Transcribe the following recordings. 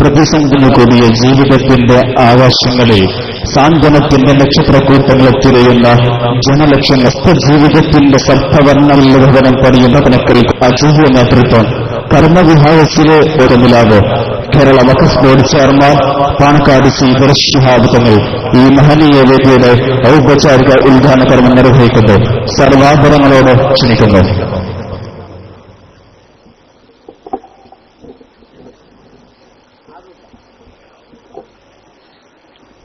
പ്രതിസന്ധികൾ കൂടിയ ജീവിതത്തിന്റെ ആകാശങ്ങളിൽ സാന്ത്വനത്തിന്റെ നക്ഷത്രക്കൂട്ടങ്ങളെ തിരയുന്ന ജനലക്ഷങ്ങൾ ജീവിതത്തിന്റെ സൽഭവർണവില്ലഭവനം പണിയുന്ന കണക്കിൽ അജീവ നേതൃത്വം. കർമ്മവിഹായസിലെ ഒരു നിലാവ്. Kerala Waqf board chairman Panakkad C Shihab Thangal ഈ മഹനീയ വേദിയുടെ ഔപചാരിക ഉദ്ഘാടന കർമ്മം നിർവഹിക്കുന്നു സർവാഭരണങ്ങളോട് ക്ഷണിക്കുന്നു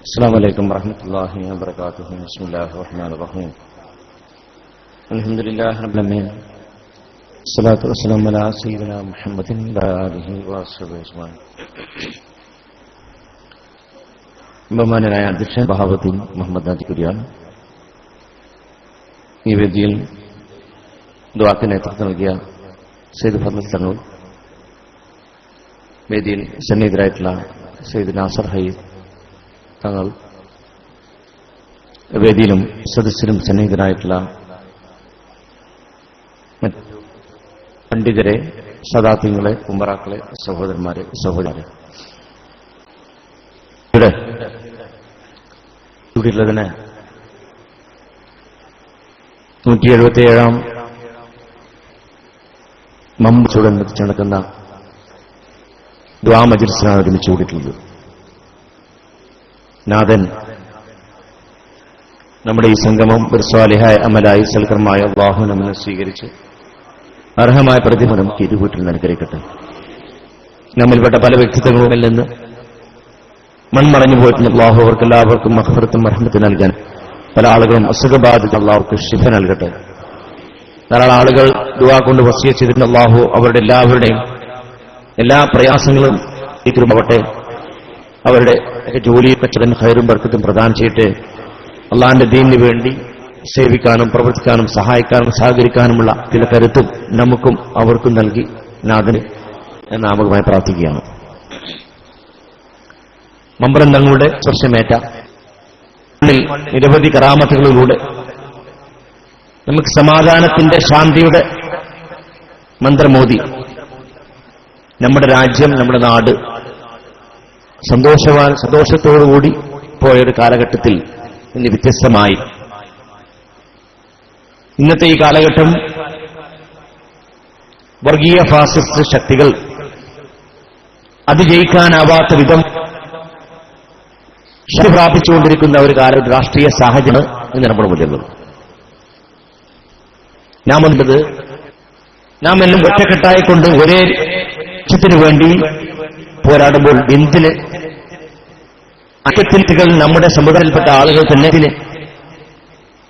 السلام عليكم ورحمة الله وبركاته بسم الله الرحمن الرحيم الحمد لله رب العالمين الصلاة والسلام على سيدنا محمد وعلى آله وصحبه أجمعين ബഹുമാനനായ അധ്യക്ഷൻ ബഹാബുദ്ദീൻ മുഹമ്മദ് നാജി കുര്യാൻ ഈ വേദിയിൽ ദ്വാക്ക് നേതൃത്വം നൽകിയ സെയ്ദ് ഫർമൽ തങ്ങൾ വേദിയിൽ സന്നിഹിതരായിട്ടുള്ള സെയ്ദ് നാസർ ഹയ്യ് തങ്ങൾ വേദിയിലും സദസ്സിലും സന്നിഹിതരായിട്ടുള്ള പണ്ഡിതരെ സദാത്യങ്ങളെ കുമ്പറാക്കളെ സഹോദരന്മാരെ സഹോദരരെ ഇവിടെ ഇവിടെയുള്ളതിന് നൂറ്റി എഴുപത്തിയേഴാം മമ്പച്ചോടനുബന്ധിച്ച് നടക്കുന്ന ദ്വാമജിൽസിനാണ് ഒരുമിച്ച് കൂടിയിട്ടുള്ളത് നാഥൻ നമ്മുടെ ഈ സംഗമം ഒരു സ്വാലിഹായ അമലായി സൽക്കർമായ വാഹനമെന്ന് സ്വീകരിച്ച് അർഹമായ പ്രതിഫലം ഇരുകൂട്ടിൽ അനുഗ്രഹിക്കട്ടെ നമ്മിൽപ്പെട്ട പല വ്യക്തിത്വങ്ങളും നിന്ന് മൺമറഞ്ഞു പോയിട്ടുള്ള അള്ളാഹു അവർക്ക് എല്ലാവർക്കും മഹഫറത്തും മർഹമത്ത് നൽകാൻ പല ആളുകളും അസുഖബാധിത അള്ളാഹുക്ക് ശിഫ നൽകട്ടെ. ധാരാളം ആളുകൾ ദുവാ കൊണ്ട് വസിയ ചെയ്തിട്ടുണ്ട് അള്ളാഹു അവരുടെ എല്ലാവരുടെയും എല്ലാ പ്രയാസങ്ങളും തീരുമാവട്ടെ അവരുടെ ജോലി കച്ചവടം ഹൈറും ബർക്കത്തും പ്രദാനം ചെയ്തിട്ട് അള്ളാഹിന്റെ ദീനിന് വേണ്ടി സേവിക്കാനും പ്രവർത്തിക്കാനും സഹായിക്കാനും സഹകരിക്കാനുമുള്ള ചില കരുത്തും നമുക്കും അവർക്കും നൽകി നാഥന് നാമകമായി പ്രാർത്ഥിക്കുകയാണ്. മമ്പ്രം തങ്ങളുടെ സ്പർശമേറ്റ നിരവധി കറാമത്തുകളിലൂടെ നമുക്ക് സമാധാനത്തിന്റെ ശാന്തിയുടെ മന്ത്രമോദി നമ്മുടെ രാജ്യം നമ്മുടെ നാട് സന്തോഷവാൻ സന്തോഷത്തോടുകൂടി പോയൊരു കാലഘട്ടത്തിൽ ഇന്ന് വ്യത്യസ്തമായി ഇന്നത്തെ ഈ കാലഘട്ടം വർഗീയ ഫാസിസ്റ്റ് ശക്തികൾ അതിജയിക്കാനാവാത്ത വിധം ശക്തി പ്രാപിച്ചുകൊണ്ടിരിക്കുന്ന ഒരു കാല രാഷ്ട്രീയ സാഹചര്യം എന്ന് നമ്മുടെ മുന്നിലുള്ളത് നാം എന്നത് നാം എല്ലാം ഒറ്റക്കെട്ടായിക്കൊണ്ട് ഒരേ ലക്ഷ്യത്തിനു വേണ്ടി പോരാടുമ്പോൾ എന്തിന് അക്കത്തിൽ നമ്മുടെ സമുദായത്തിൽപ്പെട്ട ആളുകൾ തന്നെ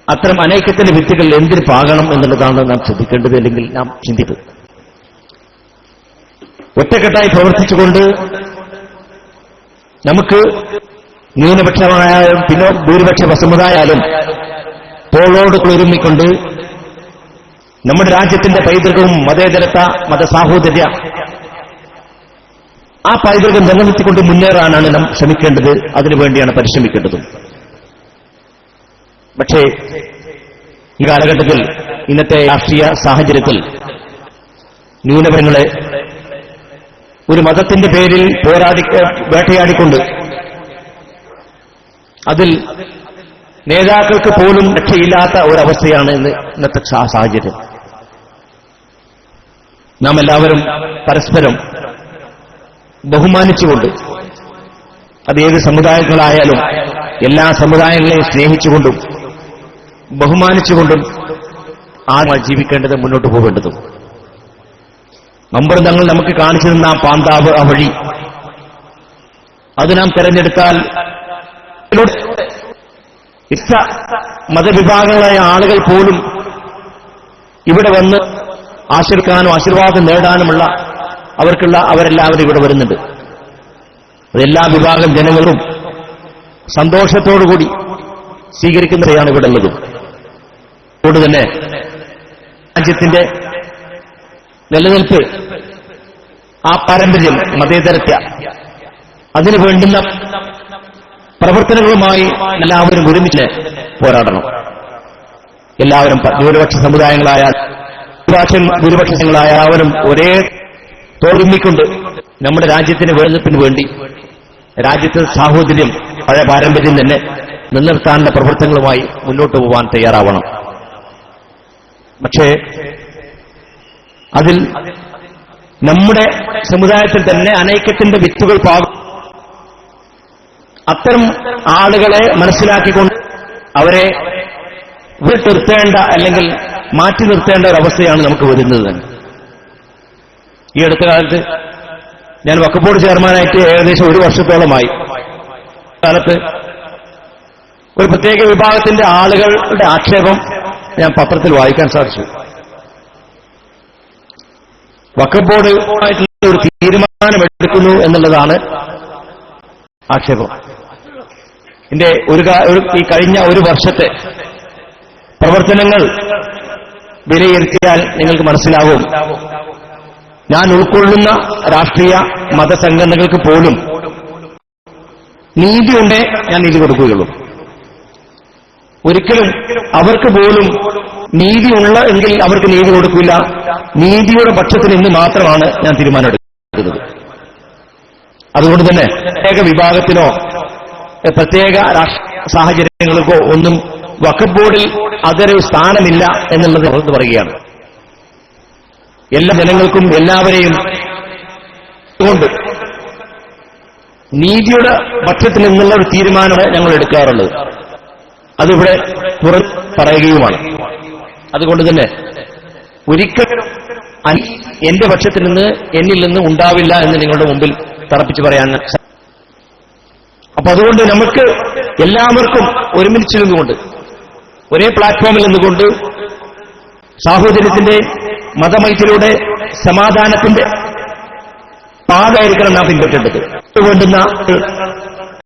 അത്തരം അനൈക്യത്തിന്റെ വിത്തുകൾ എന്തിന് പാകണം എന്നുള്ളതാണ് നാം ശ്രദ്ധിക്കേണ്ടത് അല്ലെങ്കിൽ നാം ചിന്തിക്കുന്നത് ഒറ്റക്കെട്ടായി പ്രവർത്തിച്ചുകൊണ്ട് നമുക്ക് ന്യൂനപക്ഷമായാലും പിന്നോ ഭൂരിപക്ഷ സമുദായാലും തോളോട് കുളിരുമ്മിക്കൊണ്ട് നമ്മുടെ രാജ്യത്തിന്റെ പൈതൃകവും മതേതരത്ത മതസാഹോദര്യ ആ പൈതൃകം നിലനിർത്തിക്കൊണ്ട് മുന്നേറാനാണ് നാം ശ്രമിക്കേണ്ടത്. അതിനുവേണ്ടിയാണ് പരിശ്രമിക്കേണ്ടതും. പക്ഷേ ഈ കാലഘട്ടത്തിൽ ഇന്നത്തെ രാഷ്ട്രീയ സാഹചര്യത്തിൽ ന്യൂനപരങ്ങളെ ഒരു മതത്തിന്റെ പേരിൽ പോരാടി വേട്ടയാടിക്കൊണ്ട് അതിൽ നേതാക്കൾക്ക് പോലും രക്ഷയില്ലാത്ത ഒരവസ്ഥയാണ് ഇന്ന് ഇന്നത്തെ സാഹചര്യം. നാം എല്ലാവരും പരസ്പരം ബഹുമാനിച്ചുകൊണ്ട് അത് ഏത് സമുദായങ്ങളായാലും എല്ലാ സമുദായങ്ങളെയും സ്നേഹിച്ചുകൊണ്ടും ബഹുമാനിച്ചുകൊണ്ടും ആ ജീവിക്കേണ്ടത് മുന്നോട്ട് പോകേണ്ടതും നമ്പർ തങ്ങൾ നമുക്ക് കാണിച്ചു തന്ന ആ പാന്താവ് ആ വഴി. അത് നാം തെരഞ്ഞെടുത്താൽ ഇഷ്ട മതവിഭാഗങ്ങളായ ആളുകൾ പോലും ഇവിടെ വന്ന് ആശ്രയിക്കാനും ആശീർവാദം നേടാനുമുള്ള അവർക്കുള്ള അവരെല്ലാവരും ഇവിടെ വരുന്നുണ്ട്. അതെല്ലാ വിഭാഗം ജനങ്ങളും സന്തോഷത്തോടുകൂടി സ്വീകരിക്കുന്നവരെയാണ് ഇവിടെ ഉള്ളത്. അതുകൊണ്ട് തന്നെ രാജ്യത്തിന്റെ നിലനിൽപ്പ് ആ പാരമ്പര്യം മതേതരത്യ അതിനു വേണ്ടുന്ന പ്രവർത്തനങ്ങളുമായി എല്ലാവരും ഒരുമിച്ച് പോരാടണം. എല്ലാവരും ഭൂരിപക്ഷ ഭൂരിപക്ഷം ഭൂരിപക്ഷങ്ങളായ എല്ലാവരും ഒരേ തോർമ്മിക്കൊണ്ട് നമ്മുടെ രാജ്യത്തിന് വേണ്ടത്തിന് വേണ്ടി രാജ്യത്തെ സാഹോദര്യം പഴയ പാരമ്പര്യം തന്നെ നിലനിർത്താനുള്ള പ്രവർത്തനങ്ങളുമായി മുന്നോട്ട് പോകാൻ തയ്യാറാവണം. പക്ഷേ അതിൽ നമ്മുടെ സമുദായത്തിൽ തന്നെ അനൈക്യത്തിന്റെ വിത്തുകൾ പാകും അത്തരം ആളുകളെ മനസ്സിലാക്കിക്കൊണ്ട് അവരെ വിട്ടിർത്തേണ്ട അല്ലെങ്കിൽ മാറ്റി നിർത്തേണ്ട ഒരവസ്ഥയാണ് നമുക്ക് വരുന്നത് തന്നെ. ഈ അടുത്ത കാലത്ത് ഞാൻ വക്കപ്പോർഡ് ചെയർമാനായിട്ട് ഏകദേശം ഒരു വർഷത്തോളമായി. കാലത്ത് ഒരു പ്രത്യേക വിഭാഗത്തിന്റെ ആളുകളുടെ ആക്ഷേപം ഞാൻ പത്രത്തിൽ വായിക്കാൻ സാധിച്ചു. വക്കഫ് ബോർഡ് ആയിട്ടുള്ള ഒരു തീരുമാനമെടുക്കുന്നു എന്നുള്ളതാണ് ആക്ഷേപം. ഒരു ഒരു ഈ കഴിഞ്ഞ ഒരു വർഷത്തെ പ്രവർത്തനങ്ങൾ വിലയിരുത്തിയാൽ നിങ്ങൾക്ക് മനസ്സിലാവും. ഞാൻ ഉൾക്കൊള്ളുന്ന രാഷ്ട്രീയ മതസംഘടനകൾക്ക് പോലും നീതിയുണ്ടേ ഞാൻ നീതി കൊടുക്കുകയുള്ളൂ. ഒരിക്കലും അവർക്ക് പോലും നീതിയുള്ള എങ്കിൽ അവർക്ക് നീതി കൊടുക്കില്ല. നീതിയുടെ പക്ഷത്തിൽ നിന്ന് മാത്രമാണ് ഞാൻ തീരുമാനമെടുക്കുന്നത്. അതുകൊണ്ട് തന്നെ പ്രത്യേക വിഭാഗത്തിനോ പ്രത്യേക സാഹചര്യങ്ങൾക്കോ ഒന്നും വഖഫ് ബോർഡിൽ അതൊരു സ്ഥാനമില്ല എന്നുള്ളത് തുറന്നു പറയുകയാണ്. എല്ലാ ജനങ്ങൾക്കും എല്ലാവരെയും കൊണ്ട് നീതിയുടെ പക്ഷത്തിൽ നിന്നുള്ള ഒരു തീരുമാനമാണ് ഞങ്ങൾ എടുക്കാറുള്ളത്. അതിവിടെ പറയുകയുമാണ്. അതുകൊണ്ട് തന്നെ ഒരിക്കലും എന്റെ പക്ഷത്തിൽ നിന്ന് എന്നിൽ നിന്ന് ഉണ്ടാവില്ല എന്ന് നിങ്ങളുടെ മുമ്പിൽ തറപ്പിച്ച് പറയാൻ അപ്പൊ അതുകൊണ്ട് നമുക്ക് എല്ലാവർക്കും ഒരുമിച്ച് നിന്നുകൊണ്ട് ഒരേ പ്ലാറ്റ്ഫോമിൽ നിന്നുകൊണ്ട് സാഹോദര്യത്തിന്റെ മതമൈത്രിയുടെ സമാധാനത്തിന്റെ പാതയായിരിക്കണം നാം പിൻപറ്റേണ്ടത്. വേണ്ടുന്ന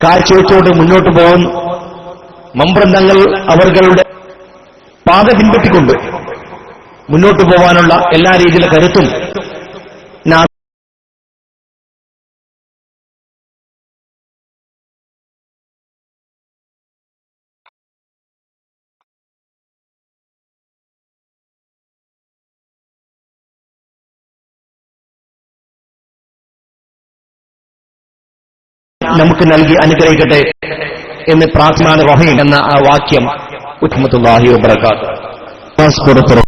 കാഴ്ചവെച്ചുകൊണ്ട് മുന്നോട്ട് പോകുന്ന മമ്പ്രന്ഥങ്ങൾ അവരുടെ പാത പിൻപറ്റിക്കൊണ്ട് മുന്നോട്ടു പോവാനുള്ള എല്ലാ രീതിയിലെ കരുത്തും നമുക്ക് നൽകി അനുഗ്രഹിക്കട്ടെ. എന്ന് പ്രാർത്ഥന റഹീം എന്ന ആ വാക്യം. ഉദ്മത്തുല്ലാഹി വബറകാത്ത് പുറത്തിറക്കും